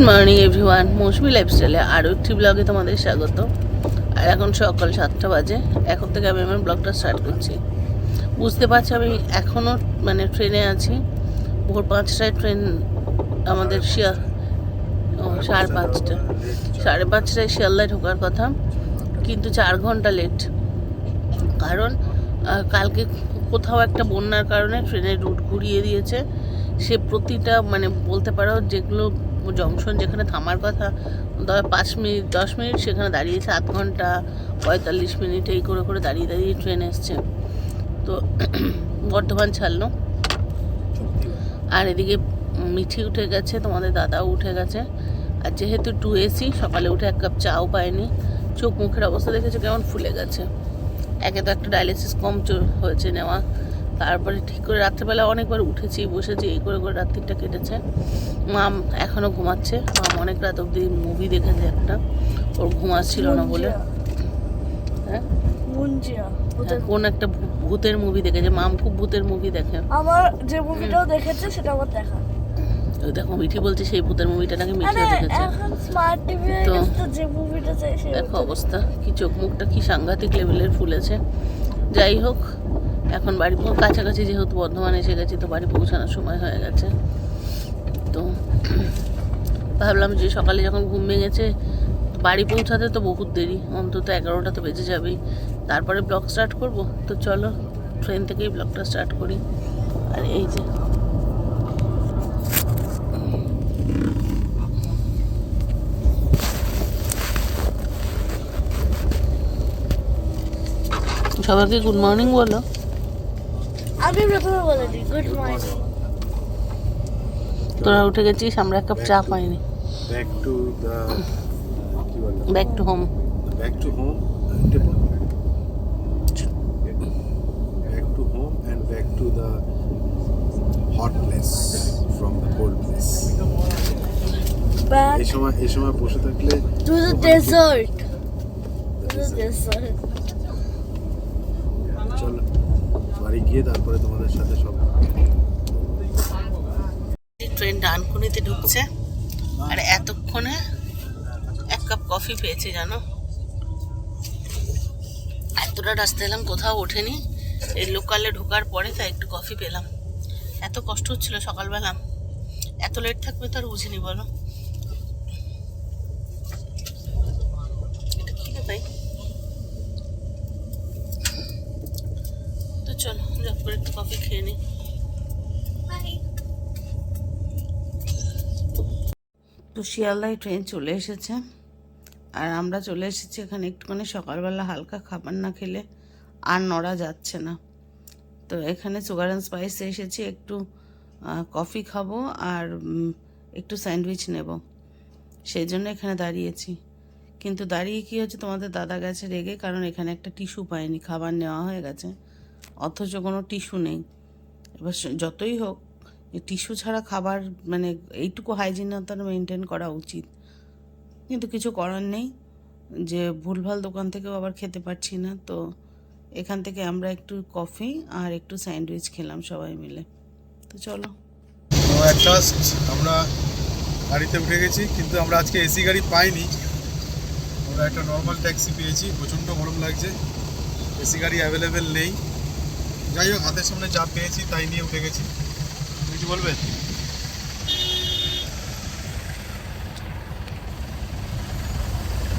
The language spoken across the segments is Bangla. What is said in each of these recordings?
গুড মর্নিং এভরিওয়ান মৌসুমি লাইফস্টাইলে আরও একটি ব্লগে তোমাদের স্বাগত। আর এখন সকাল সাতটা বাজে। এখন থেকে আমি আমার ব্লগটা স্টার্ট করছি। বুঝতে পারছি, আমি এখনও মানে ট্রেনে আছি। ভোর পাঁচটায় ট্রেন আমাদের শিয়া ও, সাড়ে পাঁচটা। সাড়ে পাঁচটায় শিয়ালদায় ঢোকার কথা। কিন্তু চার ঘণ্টা লেট কারণ কালকে কোথাও একটা বন্যার কারণে ট্রেনের রুট ঘুরিয়ে দিয়েছে। সে প্রতিটা মানে বলতে পারো যেগুলো জংশন যেখানে থামার কথা, ধর পাঁচ মিনিট, দশ মিনিট সেখানে দাঁড়িয়েছে আধ ঘণ্টা, পঁয়তাল্লিশ মিনিট এই করে করে দাঁড়িয়ে দাঁড়িয়ে ট্রেন এসছে। তো বর্ধমান ছাড়লো। আর এদিকে মিঠি উঠে গেছে, তোমাদের দাদাও উঠে গেছে। আর যেহেতু টু এসি সকালে উঠে এক কাপ চাও পায়নি। চোখ মুখের অবস্থা দেখেছ কেমন ফুলে গেছে। একে তো একটা ডায়ালিসিস কম হয়েছে নেওয়া। তারপরে ঠিক করে রাত্রেবেলা অনেকবার উঠেছি বসেছি এই করে করে রাত্রিটা কেটেছে। মাম এখনও ঘুমাচ্ছে। মাম অনেক রাত অবধি মুভি দেখেছে একটা। ওর ঘুম আসছিল না বলে। হ্যাঁ? মুঞ্জিয়া কোন একটা ভূতের মুভি দেখেছে। মাম খুব ভূতের মুভি দেখে। আমার যে মুভিটাও দেখেছে সেটা আমার দেখা। ওই দেখো মিঠি বলছে সেই ভূতের মুভিটা নাকি মিঠিও দেখেছে। স্মার্ট টিভি তো- যে মুভিটা চাই দেখো অবস্থা। কি চোখ মুখটা কি সাংঘাতিক লেভেলের ফুলেছে। যাই হোক এখন বাড়ি কাছাকাছি যেহেতু বর্ধমান এসে গেছি, তো বাড়ি পৌঁছানোর সময় হয়ে গেছে। তো ভাবলাম যে সকালে যখন ঘুম ভেঙেছে, বাড়ি পৌঁছাতে তো বহুত দেরি, অন্তত এগারোটা তো বেজে যাবেই। তারপরে ব্লগ স্টার্ট করব, তো চলো ট্রেন থেকেই ব্লগটা স্টার্ট করি। আর এই যে সবাইকে গুড মর্নিং বলো। আমি প্রথমে বলে দিই গুড মর্নিং তোরা উঠে গেছিস আমরা এক কাপ চা পাইনি back to the কি বলে? Back to home back to home back to home and back to the hot place from the cold place. এই সময় এই সময় বসে থাকলে to the desert to the desert চলো বাড়ি গিয়ে তারপরে তোমাদের সাথে সব ট্রেন ডানকুনিতে ঢুকছে। আর এতক্ষণে এক কাপ কফি পেয়েছি, জানো? এতটা রাস্তা এলাম, কোথাও ওঠেনি। এই লোকালে ঢোকার পরে তাই একটু কফি পেলাম। এত কষ্ট হচ্ছিল সকালবেলা। এত লেট থাকবে তো আর বুঝিনি, বলো এটা কি রে ভাই তো চলো করে একটু কফি খেয়ে নিই তো শিয়ালদায় ট্রেন চলে এসেছে। আর আমরা চলে এসেছি এখানে একটুখানি সকালবেলা হালকা খাবার না খেলে আর নড়া যাচ্ছে না। তো এখানে সুগার অ্যান্ড স্পাইসে এসেছি একটু কফি খাব আর একটু স্যান্ডউইচ নেব। সেই জন্য এখানে দাঁড়িয়েছি। কিন্তু দাঁড়িয়ে কি হচ্ছে তোমাদের দাদা গেছে রেগে কারণ এখানে একটা টিস্যু পায়নি খাবার নেওয়া হয়ে গেছে। অথচ কোনো টিস্যু নেই। এবার যতই হোক টিস্যু ছাড়া খাবার মানে এইটুকু হাইজিনতা মেনটেন করা উচিত। কিন্তু কিছু করার নেই। যে ভুলভাল দোকান থেকেও আবার খেতে পারছি না, তো এখান থেকে আমরা একটু কফি আর একটু স্যান্ডউইচ খেলাম সবাই মিলে। তো চলো। তো আমরা গাড়িতে উঠে গেছি, কিন্তু আমরা আজকে এসি গাড়ি পাইনি। আমরা একটা নর্মাল ট্যাক্সি পেয়েছি, প্রচণ্ড গরম লাগছে। এসি গাড়ি অ্যাভেলেবেল নেই। যাই হোক, হাতের সামনে যা পেয়েছি তাই নিয়ে উঠে গেছি। কিছু বলবে?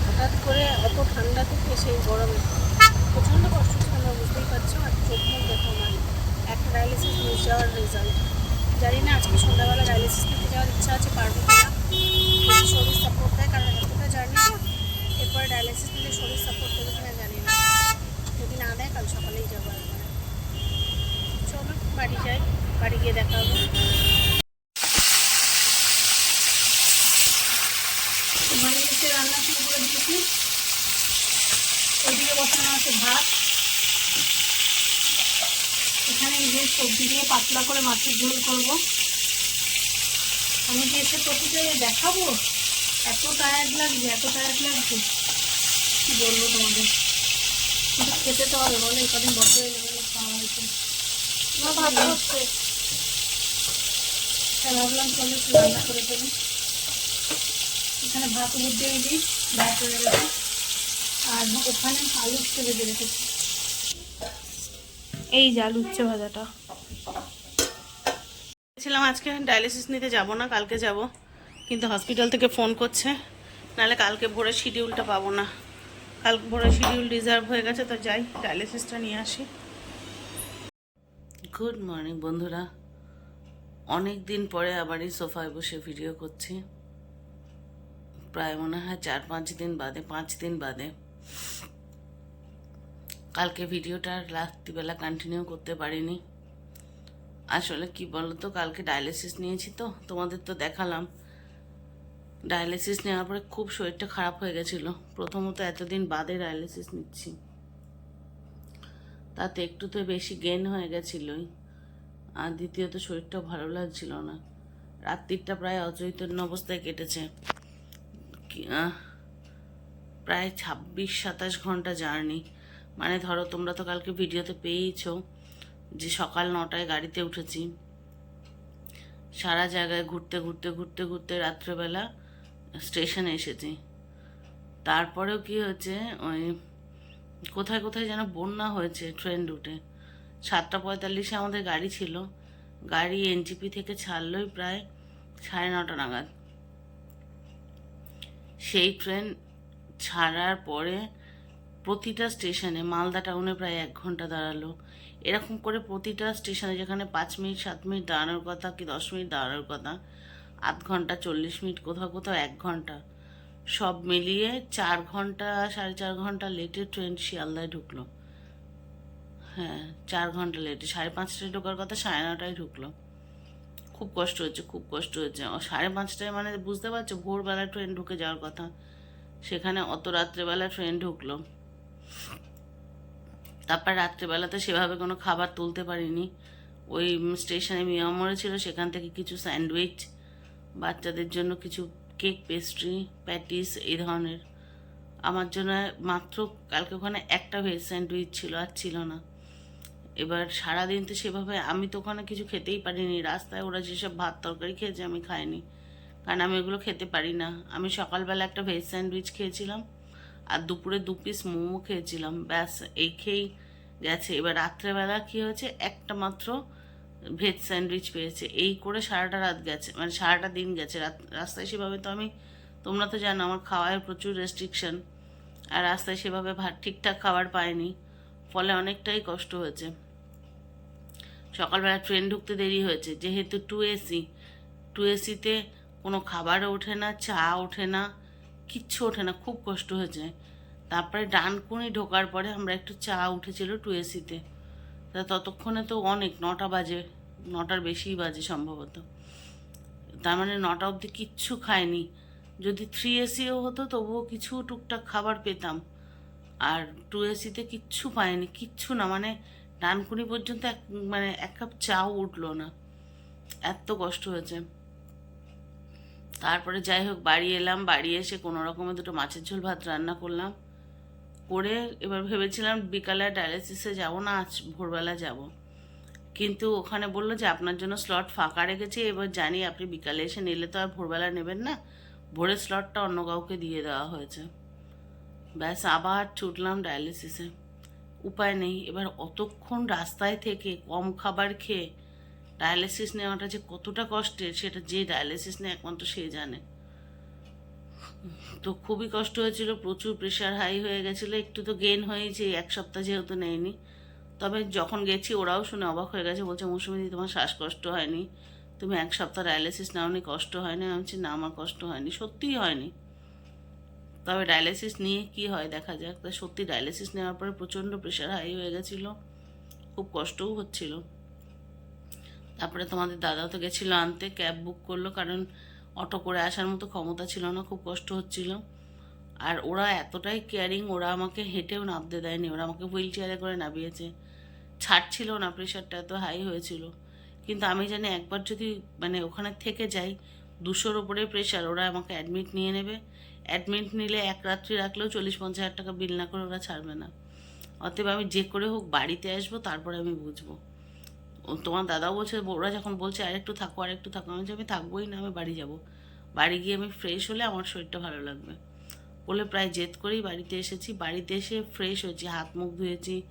হঠাৎ করে ঠান্ডা সেই গরমে প্রচণ্ড কষ্ট আমরা বুঝতেই পারছ একটা ডায়ালিসিস মিস যাওয়ার রেজাল্ট জানি না, আজকে সন্ধ্যাবেলা ডায়ালিসিস যাওয়ার ইচ্ছা আছে শরীর সাপোর্ট দেয়, কারণ এতটা জার্নি তো এরপরে ডায়ালিসিস শরীর সাপোর্ট জানি না। যদি না দেয়, কাল সকালেই যাব বাড়ি যাই, বাড়ি গিয়ে সবজি দিয়ে পাতলা করে করব। আমি এসে দেখাবো, এত লাগছে এত লাগছে। বলব খেতে তো হবে, বলো, এই কদিন গেলে খাওয়া হয়েছে আমার ভাত হচ্ছে তাই ভাবলাম চলো একটু রান্না করে ফেলি। এখানে ভাত দিয়ে দিই ভাত হয়ে গেছে। আর ওখানে আলু উচ্ছে ভেজে রেখেছি। এই যে আলু উচ্ছে ভাজাটা। ছিলাম আজকে ডায়ালিসিস নিতে যাব না কালকে যাব। কিন্তু হসপিটাল থেকে ফোন করছে নাহলে কালকে ভোরে শিডিউলটা পাবো না। কাল ভোরে শিডিউল রিজার্ভ হয়ে গেছে তো যাই ডায়ালিসিসটা নিয়ে আসি। গুড মর্নিং বন্ধুরা। অনেক দিন পরে আবার এই সোফায় বসে ভিডিও করছি। প্রায় মনে হয় চার পাঁচ দিন বাদে, পাঁচ দিন বাদে। কালকে ভিডিওটা রাত্রিবেলা কন্টিনিউ করতে পারিনি। আসলে কি বলতো, কালকে ডায়ালিসিস নিয়েছি তো, তোমাদের তো দেখালাম। ডায়ালিসিস নেওয়ার পরে খুব শরীরটা খারাপ হয়ে গেছিল। প্রথমত এতদিন বাদে ডায়ালিসিস নিচ্ছি। তাতে একটু তো বেশি গেন হয়ে গেছিলোই। আর দ্বিতীয়ত শরীরটাও ভালো লাগছিল না। রাত্রিটা প্রায় অচৈতন্য অবস্থায় কেটেছে। প্রায় ছাব্বিশ, সাতাশ ঘণ্টা জার্নি। মানে ধরো, তোমরা তো কালকে ভিডিওতে পেয়েইছো যে সকাল নটায় গাড়িতে উঠেছি। সারা জায়গায় ঘুরতে ঘুরতে ঘুরতে ঘুরতে রাত্রেবেলা স্টেশনে এসেছি। তারপরেও কি হচ্ছে ওই কোথায় কোথায় যেন বন্যা হয়েছে ট্রেন রুটে সাতটা পঁয়তাল্লিশে আমাদের গাড়ি ছিল। গাড়ি এনজিপি থেকে ছাড়লোই প্রায় সাড়ে নটা নাগাদ। সেই ট্রেন ছাড়ার পরে প্রতিটা স্টেশনে মালদা টাউনে প্রায় এক ঘণ্টা দাঁড়াল। এরকম করে প্রতিটা স্টেশনে যেখানে পাঁচ মিনিট, সাত মিনিট দাঁড়ানোর কথা কি দশ মিনিট দাঁড়ানোর কথা, আধ ঘণ্টা, চল্লিশ মিনিট, কোথাও কোথাও এক ঘণ্টা। সব মিলিয়ে চার ঘণ্টা, সাড়ে চার ঘণ্টা লেটে ট্রেন শিয়ালদায় ঢুকলো। হ্যাঁ চার ঘণ্টা লেটে সাড়ে পাঁচটায় ঢোকার কথা সাড়ে নটায় ঢুকলো। খুব কষ্ট হচ্ছে খুব কষ্ট হচ্ছে সাড়ে পাঁচটায় মানে বুঝতে পারছ ভোরবেলা ট্রেন ঢুকে যাওয়ার কথা। সেখানে অত রাত্রেবেলা ট্রেন ঢুকলো। তারপর রাত্রেবেলাতে সেভাবে কোনো খাবার তুলতে পারিনি। ওই স্টেশনে মিয়ামরে ছিল, সেখান থেকে কিছু স্যান্ডউইচ বাচ্চাদের জন্য কিছু কেক পেস্ট্রি প্যাটিস এই ধরনের। আমার জন্য মাত্র কালকে ওখানে একটা ভেজ স্যান্ডউইচ ছিল আর ছিল না। এবার সারাদিন তো সেভাবে আমি তো ওখানে কিছু খেতেই পারিনি। রাস্তায় ওরা যেসব ভাত তরকারি খেয়েছে আমি খাইনি। কারণ আমি ওগুলো খেতে পারি না। আমি সকালবেলা একটা ভেজ স্যান্ডউইচ খেয়েছিলাম আর দুপুরে দু পিস মোমো খেয়েছিলাম। ব্যাস, এই খেয়েই গেছে। এবার রাত্রেবেলা কী হয়েছে? একটা মাত্র ভেজ স্যান্ডউইচ পেয়েছে। এই করে সারাটা রাত গেছে মানে সারাটা দিন গেছে। রাত, রাস্তায় সেভাবে তো আমি, তোমরা তো জানো আমার খাওয়ায় প্রচুর রেস্ট্রিকশন আর রাস্তায় সেভাবে ভাত ঠিকঠাক খাবার পাইনি, ফলে অনেকটাই কষ্ট হয়েছে। সকালবেলা ট্রেন ঢুকতে দেরি হয়েছে, যেহেতু টু এসি টু এসিতে কোনো খাবারও ওঠে না, চা ওঠে না, কিচ্ছু ওঠে না, খুব কষ্ট হয়েছে। তারপরে ডানকুনি ঢোকার পরে আমরা একটু চা উঠেছিল টু এসিতে তা ততক্ষণে তো অনেক, নটা বাজে, নটার বেশিই বাজে সম্ভবত। তার মানে নটা অবধি কিচ্ছু খায়নি যদি থ্রি এসিও হতো তবুও কিছু টুকটাক খাবার পেতাম। আর টু এসিতে কিচ্ছু পাইনি, কিচ্ছু না মানে ডানকুনি পর্যন্ত এক মানে এক কাপ চাও উঠল না। এত কষ্ট হয়েছে। তারপরে যাই হোক, বাড়ি এলাম, বাড়ি এসে কোনো রকমে দুটো মাছের ঝোল ভাত রান্না করলাম। করে এবার ভেবেছিলাম বিকালে ডায়ালিসিসে যাব না, আজ ভোরবেলা যাব। কিন্তু ওখানে বলল যে, আপনার জন্য স্লট ফাঁকা রেখেছি, এবার জানি আপনি বিকালে এসে নিলে তো আর ভোরবেলা নেবেন না। ভোরের স্লটটা অন্য কাউকে দিয়ে দেওয়া হয়েছে। ব্যাস, আবার ছুটলাম ডায়ালিসিসে উপায় নেই, এবার অতক্ষণ রাস্তায় থেকে কম খাবার খেয়ে ডায়ালিসিস নেওয়াটা যে কতটা কষ্টের, সেটা যে ডায়ালিসিস নেয় একমাত্র সে জানে। তো খুবই কষ্ট হয়েছিল, প্রচুর প্রেশার হাই হয়ে গেছিল, একটু তো গেন হয়েছে, এক সপ্তাহ যেহেতু নেয়নি। তবে যখন গেছি ওরাও শুনে অবাক হয়ে গেছে, বলছে, মৌসুমি তোমার শ্বাসকষ্ট হয়নি, তুমি এক সপ্তাহ ডায়ালিসিস নাওনি, কষ্ট হয়নি। আমি বলছি, না, আমার কষ্ট হয়নি, সত্যিই হয়নি। তবে ডায়ালিসিস নিয়ে কি হয় দেখা যাক, তা সত্যি ডায়ালিসিস নেওয়ার পরে প্রচণ্ড প্রেশার হাই হয়ে গেছিল, খুব কষ্টও হচ্ছিল। তারপরে তোমাদের দাদাও তো গেছিল আনতে ক্যাব বুক করল, কারণ অটো করে আসার মতো ক্ষমতা ছিল না, খুব কষ্ট হচ্ছিল। আর ওরা এতটাই কেয়ারিং ওরা আমাকে হেঁটেও নামতে দেয়নি, ওরা আমাকে হুইল চেয়ারে করে নামিয়েছে। ছাড়ছিল না, প্রেশারটা এত হাই হয়েছিল। কিন্তু আমি জানি একবার যদি মানে ওখানে থেকে যাই, দুশোর ওপরে প্রেশার ওরা আমাকে অ্যাডমিট নিয়ে নেবে। অ্যাডমিট নিলে এক রাত্রি রাখলেও চল্লিশ পঞ্চাশ হাজার টাকা বিল না করে ওরা ছাড়বে না। অতএব আমি যে করে হোক বাড়িতে আসব, তারপরে আমি বুঝব। তোমার দাদাও বলছে, ওরা যখন বলছে আর একটু থাকো আর একটু থাকো, আমি আমি থাকবোই না, আমি বাড়ি যাব। বাড়ি গিয়ে আমি ফ্রেশ হলে আমার শরীরটা ভালো লাগবে। বলে প্রায় জেদ করেই বাড়িতে এসেছি। বাড়িতে এসে ফ্রেশ হয়েছি, হাত মুখ ধুয়েছি,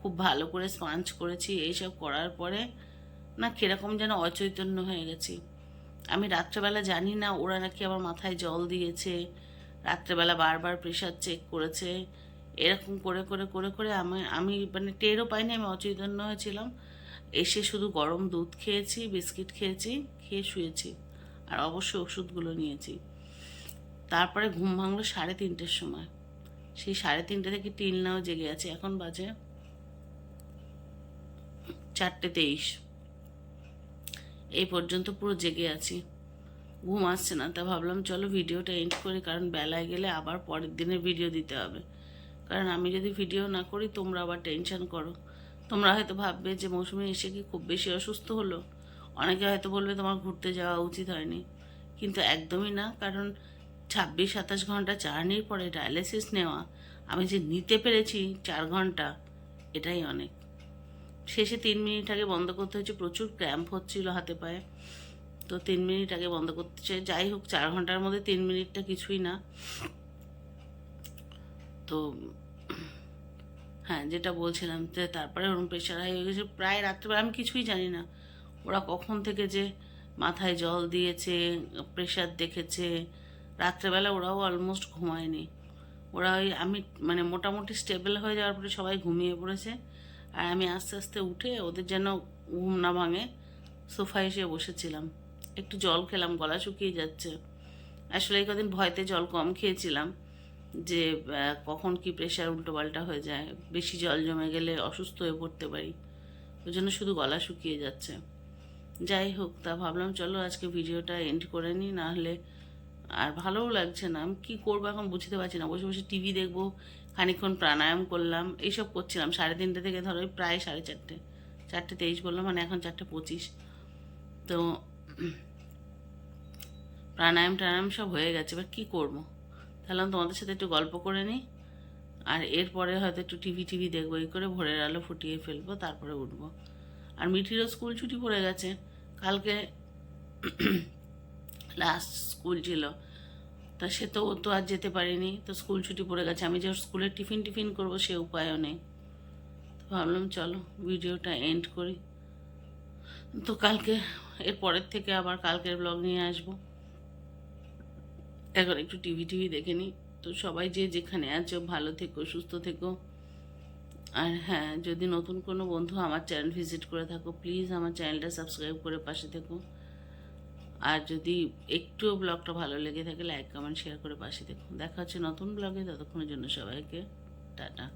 খুব ভালো করে স্পাঞ্জ করেছি। এইসব করার পরে না কীরকম যেন অচৈতন্য হয়ে গেছি। আমি রাত্রেবেলা জানি না, ওরা নাকি আমার মাথায় জল দিয়েছে, রাত্রেবেলা বারবার প্রেশার চেক করেছে। এরকম করে করে করে করে আমি আমি মানে টেরও পাইনি, আমি অচৈতন্য হয়েছিলাম। এসে শুধু গরম দুধ খেয়েছি, বিস্কিট খেয়েছি, খেয়ে শুয়েছি। আর অবশ্যই ওষুধগুলো নিয়েছি। তারপরে ঘুম ভাঙলো সাড়ে তিনটের সময়। সেই সাড়ে তিনটে থেকে টিল নাও জেগে আছে। এখন বাজে চারটে তেইশ। এই পর্যন্ত পুরো জেগে আছি। ঘুম আসছে না। তা ভাবলাম চলো ভিডিওটা এন্ড করি, কারণ বেলায় গেলে আবার পরের দিনের ভিডিও দিতে হবে। কারণ আমি যদি ভিডিও না করি, তোমরা আবার টেনশন করো। তোমরা হয়তো ভাববে যে মৌসুমি এসে কি খুব বেশি অসুস্থ হলো? অনেকে হয়তো বলবে তোমার ঘুরতে যাওয়া উচিত হয়নি। কিন্তু একদমই না, কারণ ছাব্বিশ, সাতাশ ঘণ্টা জার্নির পরে ডায়ালিসিস নেওয়া, আমি যে নিতে পেরেছি চার ঘণ্টা, এটাই অনেক। শেষে তিন মিনিট আগে বন্ধ করতে হয়েছে, প্রচুর ক্র্যাম্প হচ্ছিল হাতে পায়ে। তো তিন মিনিট আগে বন্ধ করতে চাই, যাই হোক, চার ঘণ্টার মধ্যে তিন মিনিটটা কিছুই না। তো হ্যাঁ যেটা বলছিলাম যে তারপরে ওরকম প্রেশার হাই হয়ে গেছে। প্রায় রাত্রেবেলা আমি কিছুই জানি না। ওরা কখন থেকে যে মাথায় জল দিয়েছে প্রেশার দেখেছে, রাত্রেবেলা ওরাও অলমোস্ট ঘুমায়নি। ওরা ওই আমি মানে মোটামুটি স্টেবল হয়ে যাওয়ার পরে সবাই ঘুমিয়ে পড়েছে। আর আমি আস্তে আস্তে উঠে ওদের যেন ঘুম না ভাঙে, সোফায় এসে বসেছিলাম। একটু জল খেলাম, গলা শুকিয়ে যাচ্ছে। আসলে এই কদিন ভয়তে জল কম খেয়েছিলাম। যে কখন কি প্রেশার উল্টোপাল্টা হয়ে যায়, বেশি জল জমে গেলে অসুস্থ হয়ে পড়তে পারি। ওই জন্য শুধু গলা শুকিয়ে যাচ্ছে। যাই হোক, তা ভাবলাম চলো আজকে ভিডিওটা এন্ড করে নিই নাহলে আর ভালোও লাগছে না। আমি কী করব এখন বুঝতে পারছি না। বসে বসে টিভি দেখব, খানিকক্ষণ প্রাণায়াম করলাম, এইসব করছিলাম। সাড়ে তিনটে থেকে ধরো প্রায় সাড়ে চারটে। চারটে তেইশ বললাম মানে এখন চারটে পঁচিশ। তো প্রাণায়াম টাণায়াম সব হয়ে গেছে, এবার কী করব? তাহলে তোমাদের সাথে একটু গল্প করে নিই। আর এরপরে হয়তো একটু টিভি টিভি দেখব, এই করে ভোরের আলো ফুটিয়ে ফেলব, তারপরে উঠবো। আর মিঠিরও স্কুল ছুটি পড়ে গেছে। কালকে লাস্ট স্কুল ছিল। তা সে তো, ও তো আর যেতে পারিনি। তো স্কুল ছুটি পড়ে গেছে। আমি যে স্কুলে টিফিন টিফিন করব সে উপায়ও নেই। তো ভাবলাম, চলো ভিডিওটা এন্ড করি। তো কালকে, এর পরের থেকে আবার কালকের ব্লগ নিয়ে আসব। এখন একটু টিভি টিভি দেখে নিই। তো সবাই যে যেখানে আছো, ভালো থেকো, সুস্থ থেকো। আর হ্যাঁ যদি নতুন কোনো বন্ধু আমার চ্যানেল ভিজিট করে থাকো প্লিজ আমার চ্যানেলটা সাবস্ক্রাইব করে পাশে থেকো। আর যদি একটুও ব্লগটা ভালো লেগে থাকে লাইক কমেন্ট শেয়ার করে পাশে দেখো দেখা হচ্ছে নতুন ব্লগে ততক্ষণের জন্য সবাইকে, টাটা।